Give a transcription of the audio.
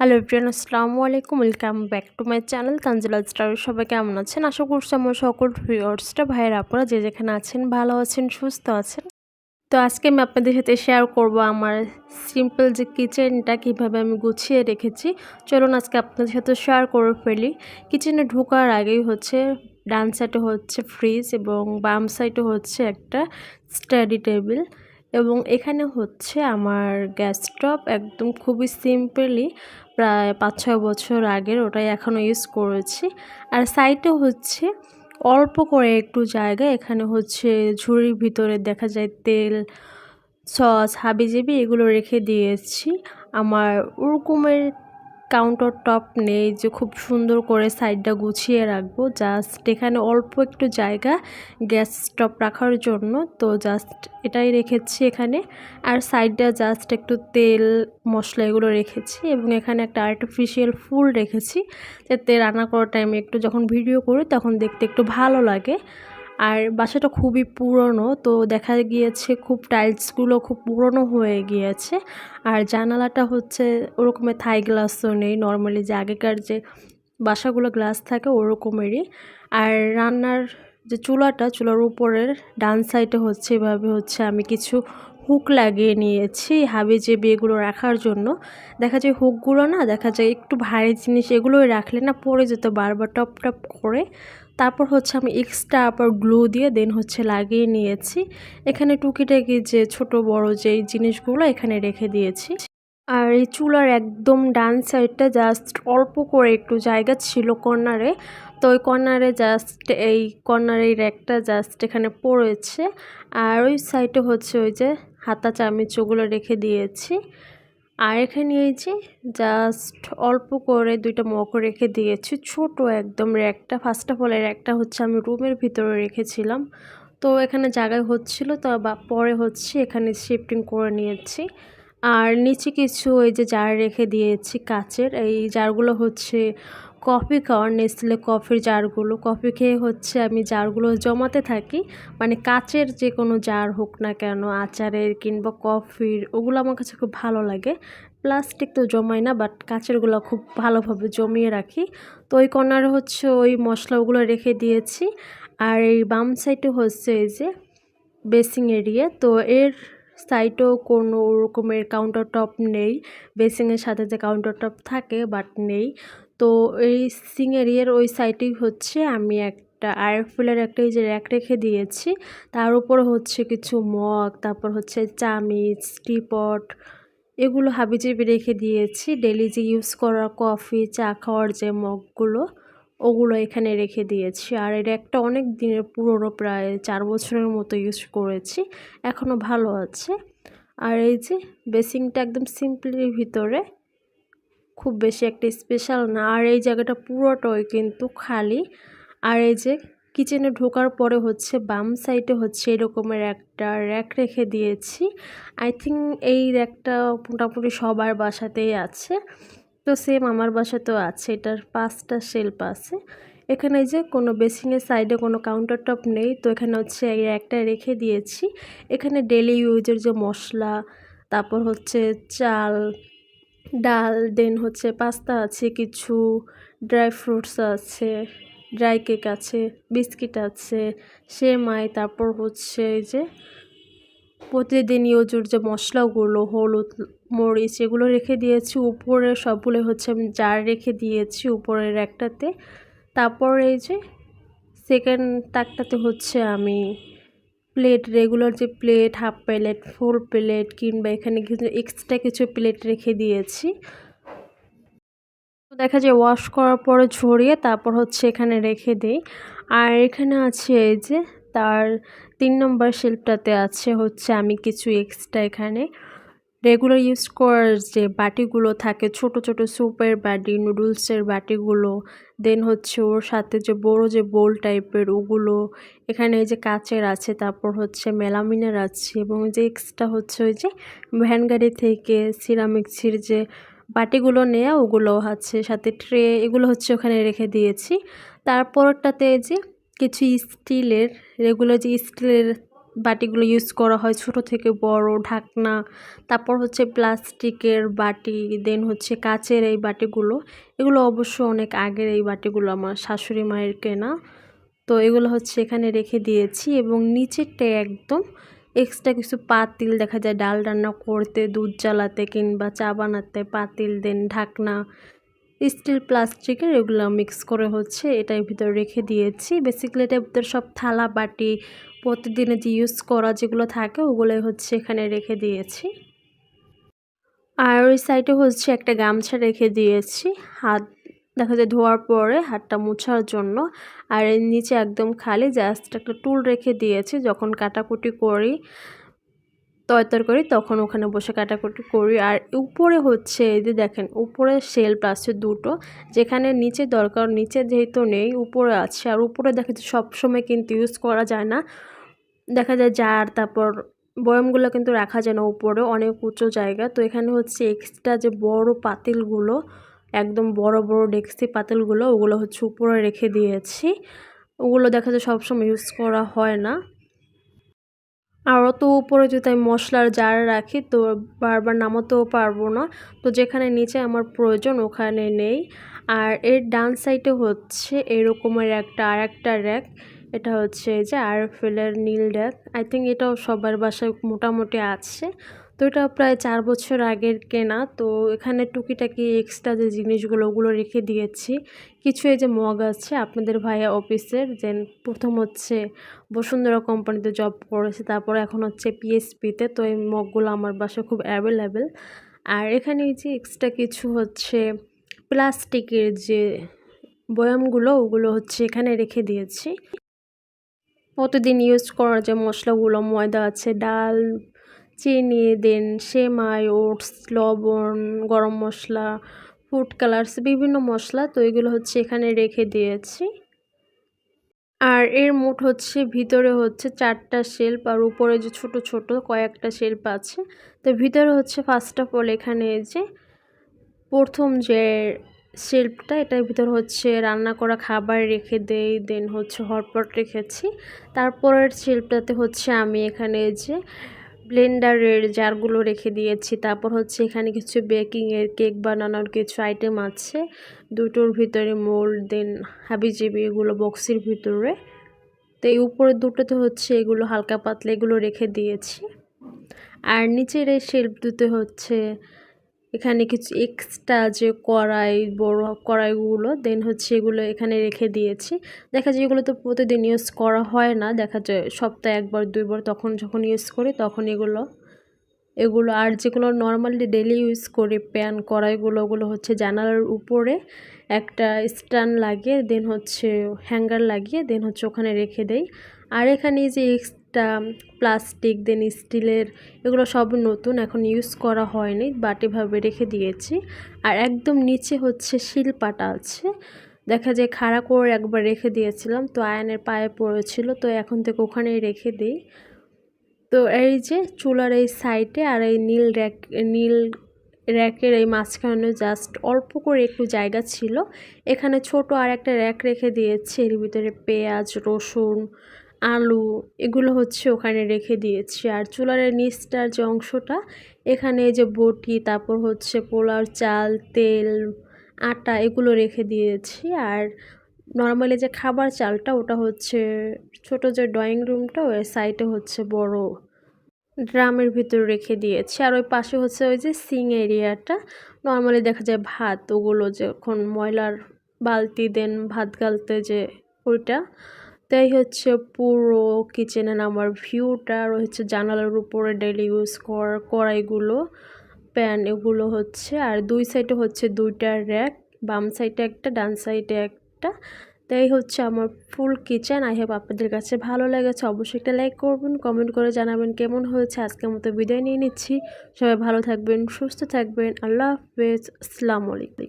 Hello everyone আসসালামু আলাইকুম welcome back to my channel Tanzila star সবাই কেমন আছেন? আশা করছি আমার সকল ভিউয়ার্সটা ভাইয়ের, আপনারা যে যেখানে আছেন, ভালো আছেন, সুস্থ আছেন। তো আজকে আমি আপনাদের সাথে শেয়ার করব আমার সিম্পল যে কিচেনটা কীভাবে আমি গুছিয়ে রেখেছি। চলুন আজকে আপনাদের সাথে শেয়ার করে ফেলি। কিচেনে ঢোকার আগেই হচ্ছে ডান সাইডে হচ্ছে ফ্রিজ এবং বাম সাইডে হচ্ছে একটা স্টাডি টেবিল এবং এখানে হচ্ছে আমার গ্যাস স্টপ একদম খুবই সিম্পলি প্রায় পাঁচ ছয় বছর আগের ওটাই এখনও ইউজ করেছি। আর সাইডে হচ্ছে অল্প করে একটু জায়গা, এখানে হচ্ছে ঝুড়ির ভিতরে দেখা যায় তেল সস হাবিজাবি এগুলো রেখে দিয়েছি। আমার ওরকমের কাউন্টার টপ নেই, যে খুব সুন্দর করে সাইডটা গুছিয়ে রাখব। জাস্ট এখানে অল্প একটু জায়গা গ্যাস স্টপ রাখার জন্য। তো জাস্ট এটাই রেখেছি এখানে। আর সাইডটা জাস্ট একটু তেল, মশলা এগুলো রেখেছি এবং এখানে একটা আর্টিফিশিয়াল ফুল রেখেছি। যাতে রান্না করার টাইমে একটু যখন ভিডিও করি, তখন দেখতে একটু ভালো লাগে। আর বাসাটা খুবই পুরনো, তো দেখা গিয়েছে খুব টাইলসগুলো খুব পুরনো হয়ে গিয়েছে। আর জানালাটা হচ্ছে ওরকমের থাই গ্লাসও নেই নর্মালি যে আগেকার যে বাসাগুলো গ্লাস থাকে ওরকমেরই। আর রান্নার যে চুলাটা, চুলার উপরের ডান সাইডে হচ্ছে, এভাবে হচ্ছে আমি কিছু হুক লাগিয়ে নিয়েছি হাবি যে এগুলো রাখার জন্য। দেখা যায় হুকগুলো না, দেখা যায় একটু ভারী জিনিস এগুলোই রাখলে না পড়ে যেত বারবার টপ টপ করে। তারপর হচ্ছে আমি এক্সট্রা আবার গ্লু দিয়ে দেন হচ্ছে লাগিয়ে নিয়েছি। এখানে টুকিটাকি যে ছোট বড় যেই জিনিসগুলো এখানে রেখে দিয়েছি। আর এই চুলার একদম ডান সাইডটা জাস্ট অল্প করে একটু জায়গা ছিল কর্নারে। তো ওই কর্নারে জাস্ট এই কর্নারের র্যাকটা জাস্ট এখানে পড়েছে। আর ওই সাইডে হচ্ছে ওই যে হাতা চামিচ ওগুলো রেখে দিয়েছি। আর এখানে এই যে জাস্ট অল্প করে দুইটা মগ রেখে দিয়েছি, ছোট একদম র্যাকটা ফার্স্ট অফ অল র্যাকটা হচ্ছে আমি রুমের ভিতরে রেখেছিলাম। তো এখানে জায়গায় হচ্ছিল, তো পরে হচ্ছে এখানে শিফটিং করে নিয়েছি। আর নিচে কিছু ওই যে জার রেখে দিয়েছি কাচের, এই জারগুলো হচ্ছে কফি খাওয়ার নেসলে কফির জারগুলো, কফি খেয়ে হচ্ছে আমি জারগুলো জমাতে থাকি। মানে কাচের যে কোনো জার হোক না কেন, আচারের কিংবা কফির, ওগুলো আমার কাছে খুব ভালো লাগে। প্লাস্টিক তো জমাই না বাট কাচেরগুলো খুব ভালোভাবে জমিয়ে রাখি। তো ওই কর্নারে হচ্ছে ওই মশলাগুলো রেখে দিয়েছি। আর এই বাম সাইডে হচ্ছে এই যে বেসিং এরিয়া, তো এর সাইডেও কোনো রকমের কাউন্টার টপ নেই। বেসিংয়ের সাথে যে কাউন্টার টপ থাকে বাট নেই। তো এই সিং এরিয়ার ওই সাইডেই হচ্ছে আমি একটা আয়ারফুলের একটা এই যে র্যাক রেখে দিয়েছি। তার উপর হচ্ছে কিছু মগ, তারপর হচ্ছে চামিচ টিপট এগুলো হাবিজাবি রেখে দিয়েছি। ডেলি যে ইউজ করা কফি চা খাওয়ার যে মগগুলো, ওগুলো এখানে রেখে দিয়েছি। আর এটা একটা অনেক দিনের পুরনো প্রায় চার বছরের মতো ইউজ করেছি এখনও ভালো আছে। আর এই যে বেসিংটা একদম সিম্পলির ভিতরে। খুব বেশি একটা স্পেশাল না। আর এই জায়গাটা পুরোটাই কিন্তু খালি। আর এই যে কিচেনে ঢোকার পরে হচ্ছে বাম সাইডে হচ্ছে এরকমের একটা র্যাক রেখে দিয়েছি। আই থিঙ্ক এই র্যাকটা মোটামুটি সবার বাসাতেই আছে। তো সেম আমার বাসাতেও আছে। এটার পাঁচটা শেল্প আছে। এখানে যে কোনো বেসিংয়ের সাইডে কোনো কাউন্টার টপ নেই। তো এখানে হচ্ছে এই একটা রেখে দিয়েছি। এখানে ডেলি ইউজের যে মশলা, তারপর হচ্ছে চাল ডাল, দেন হচ্ছে পাস্তা আছে, কিছু ড্রাই ফ্রুটস আছে, ড্রাই কেক আছে, বিস্কিট আছে, সেমাই, তারপর হচ্ছে এই যে প্রতিদিন ইউজের যে মশলাগুলো, হলুদ মরিচ, এগুলো রেখে দিয়েছি। উপরে সবগুলো হচ্ছে আমি জার রেখে দিয়েছি উপরের একটাতে। তারপর এই যে সেকেন্ড তাকটাতে হচ্ছে আমি প্লেট রেগুলার যে plate half plate full plate কিংবা এখানে কিছু এক্সট্রা কিছু প্লেট রেখে দিয়েছি। দেখা যায় ওয়াশ করার পরে ঝরিয়ে তারপর হচ্ছে এখানে রেখে দেই। আর এখানে আছে এই যে, তার তিন নম্বর শেল্পটাতে আছে হচ্ছে আমি কিছু এক্সট্রা এখানে রেগুলার ইউজ করার যে বাটিগুলো থাকে, ছোট ছোট স্যুপের বাটি নুডলসের বাটিগুলো দেন হচ্ছে ওর সাথে যে বড় যে বোল টাইপের ওগুলো, এখানে এই যে কাচের আছে, তারপর হচ্ছে মেলামিনের আছে, এবং যে এক্সট্রা হচ্ছে ওই যে ভ্যান গাড়ি থেকে সিরামিক্সির যে বাটিগুলো নেয়া, ওগুলো আছে সাথে ট্রে এগুলো হচ্ছে ওখানে রেখে দিয়েছি। তারপরটাতে যে কিছু স্টিলের রেগুলার যে স্টিলের বাটিগুলো ইউজ করা হয় ছোট থেকে বড় ঢাকনা, তারপর হচ্ছে প্লাস্টিকের বাটি দেন হচ্ছে কাচের এই বাটিগুলো। এগুলো অবশ্য অনেক আগের এই বাটিগুলো আমার শাশুড়ি মায়ের কেনা। তো এগুলো হচ্ছে এখানে রেখে দিয়েছি এবং নিচেরটায় একদম এক্সট্রা কিছু পাতিল দেখা যায়, ডাল রান্না করতে, দুধ জ্বালাতে কিংবা চা বানাতে পাতিল দেন ঢাকনা স্টিল প্লাস্টিকের এগুলো মিক্স করে হচ্ছে এটার ভিতরে রেখে দিয়েছি। বেসিক্যালি এটার ভিতরে সব থালা, বাটি প্রতিদিনে যে ইউজ করা যেগুলো থাকে ওগুলোই হচ্ছে এখানে রেখে দিয়েছি। আর ওই সাইডে হচ্ছে একটা গামছা রেখে দিয়েছি। হাত দেখা যায় ধোয়ার পরে হাতটা মোছার জন্য। আর এর নিচে একদম খালি জাস্ট একটা টুল রেখে দিয়েছি। যখন কাটাকুটি করি তরতর করি, তখন ওখানে বসে কাটাকুটি করি। আর উপরে হচ্ছে এই যে দেখেন, উপরে শেল্ফ আছে দুটো, যেখানে নিচে দরকার, নিচে যেহেতু নেই, উপরে আছে। আর উপরে দেখা যায় সবসময় কিন্তু ইউজ করা যায় না। দেখা যায় জার তারপর বয়ামগুলো কিন্তু রাখা যায় না উপরে, অনেক উঁচু জায়গা। তো এখানে হচ্ছে এক্সট্রা যে বড় পাতিলগুলো, একদম বড় বড় ডেক্সি পাতিলগুলো, ওগুলো হচ্ছে উপরে রেখে দিয়েছি। ওগুলো দেখা যায় সবসময় ইউজ করা হয় না। আর অত উপরে যদি আমি মশলার জার রাখি, তো বারবার নামাতেও পারব না। তো যেখানে নিচে আমার প্রয়োজন, ওখানে নেই। আর এর ডান সাইডে হচ্ছে এরকমের একটা আর একটা র্যাক। এটা হচ্ছে এই যে আর ফেলের নীল ড্যাক আই থিঙ্ক এটাও সবার বাসায় মোটামুটি আছে। তো এটা প্রায় চার বছর আগের কেনা। তো এখানে টুকিটাকি এক্সট্রা যে জিনিসগুলো, ওগুলো রেখে দিয়েছি। কিছু এই যে মগ আছে, আপনাদের ভাইয়া অফিসের যে প্রথম হচ্ছে বসুন্ধরা কোম্পানিতে জব করেছে, তারপর এখন হচ্ছে পিএসপিতে তো এই মগগুলো আমার বাসায় খুব অ্যাভেলেবেল আর এখানে এই যে এক্সট্রা কিছু হচ্ছে প্লাস্টিকের যে বয়ামগুলো, ওগুলো হচ্ছে এখানে রেখে দিয়েছি। প্রতিদিন ইউজ করার যে মশলাগুলো, ময়দা আছে, ডাল চিনি দেন সেমাই, ওটস, লবণ, গরম মশলা, ফুড কালার্স, বিভিন্ন মশলা তো এগুলো হচ্ছে এখানে রেখে দিয়েছি। আর এর মোট হচ্ছে, ভিতরে হচ্ছে চারটা শেল্প আর উপরে যে ছোট ছোট কয়েকটা শেল্প আছে, তো ভিতরে হচ্ছে ফার্স্ট অফ অল এখানে যে প্রথম যে শেল্পটা এটার ভিতর হচ্ছে রান্না করা খাবার রেখে দেই, দেন হচ্ছে হটপট রেখেছি। তারপরের শেল্পটাতে হচ্ছে আমি এখানে যে ব্লেন্ডারের জারগুলো রেখে দিয়েছি। তারপর হচ্ছে এখানে কিছু বেকিংয়ের কেক বানানোর কিছু আইটেম আছে। দুটোর ভিতরে মোল্ড, দেন হাবিজিবি, এগুলো বক্সের ভিতরে। তো এই উপরে দুটোতে হচ্ছে এগুলো হালকা পাতলা এগুলো রেখে দিয়েছি। আর নিচের এই শেল্প দুটো হচ্ছে এখানে কিছু এক্সট্রা যে কড়াই, বড় কড়াইগুলো দেন হচ্ছে এগুলো এখানে রেখে দিয়েছি। দেখা যায় এগুলো তো প্রতিদিন ইউজ করা হয় না। দেখা যায় সপ্তাহে একবার, দুইবার তখন যখন ইউজ করি তখন এগুলো এগুলো আর যেগুলো নর্মালি ডেলি ইউজ করি প্যান কড়াইগুলো, ওগুলো হচ্ছে জানালার উপরে একটা স্ট্যান্ড লাগিয়ে দেন হচ্ছে হ্যাঙ্গার লাগিয়ে দেন হচ্ছে ওখানে রেখে দেই। আর এখানে যে এক্সট্রা প্লাস্টিক দেন স্টিলের এগুলো সব নতুন, এখন ইউজ করা হয়নি বাটিভাবে রেখে দিয়েছি। আর একদম নিচে হচ্ছে শিলপাটা আছে। দেখা যায় খাড়া করে একবার রেখে দিয়েছিলাম, তো আয়নের পায়ে পড়েছিল, তো এখন থেকে ওখানেই রেখে দিই। তো এই যে চুলার এই সাইডে আর এই নীল র্যাক নীল র্যাকের এই মাঝখানে জাস্ট অল্প করে একটু জায়গা ছিল। এখানে ছোট আর একটা র্যাক রেখে দিয়েছি, এর ভিতরে পেঁয়াজ, রসুন আলু, এগুলো হচ্ছে ওখানে রেখে দিয়েছি। আর চুলার নিচটার যে অংশটা, এখানে যে বটি, তারপর হচ্ছে পোলার চাল, তেল, আটা, এগুলো রেখে দিয়েছি। আর নর্মালি যে খাবার চালটা, ওটা হচ্ছে ছোট যে ড্রয়িং রুমটা ওই সাইডে হচ্ছে বড় ড্রামের ভিতরে রেখে দিয়েছি। আর ওই পাশে হচ্ছে ওই যে সিং এরিয়াটা নর্মালি দেখা যায় ভাত, ওগুলো যখন ময়লার বালতি দেন, ভাত গালতে যে ওইটা তাই হচ্ছে পুরো কিচেনের আমার ভিউটা হচ্ছে জানালার উপরে ডেলি ইউজ করার কড়াইগুলো প্যান এগুলো হচ্ছে, আর দুই সাইডে হচ্ছে দুইটা র্যাক বাম সাইডে একটা, ডান সাইডে একটা। তাই হচ্ছে আমার ফুল কিচেন আই হোপ আপনাদের কাছে ভালো লেগেছে। অবশ্যই একটা লাইক করবেন কমেন্ট করে জানাবেন কেমন হয়েছে। আজকের মতো বিদায় নিয়ে নিচ্ছি। সবাই ভালো থাকবেন, সুস্থ থাকবেন। আল্লাহ হাফেজ। আসসালামু আলাইকুম।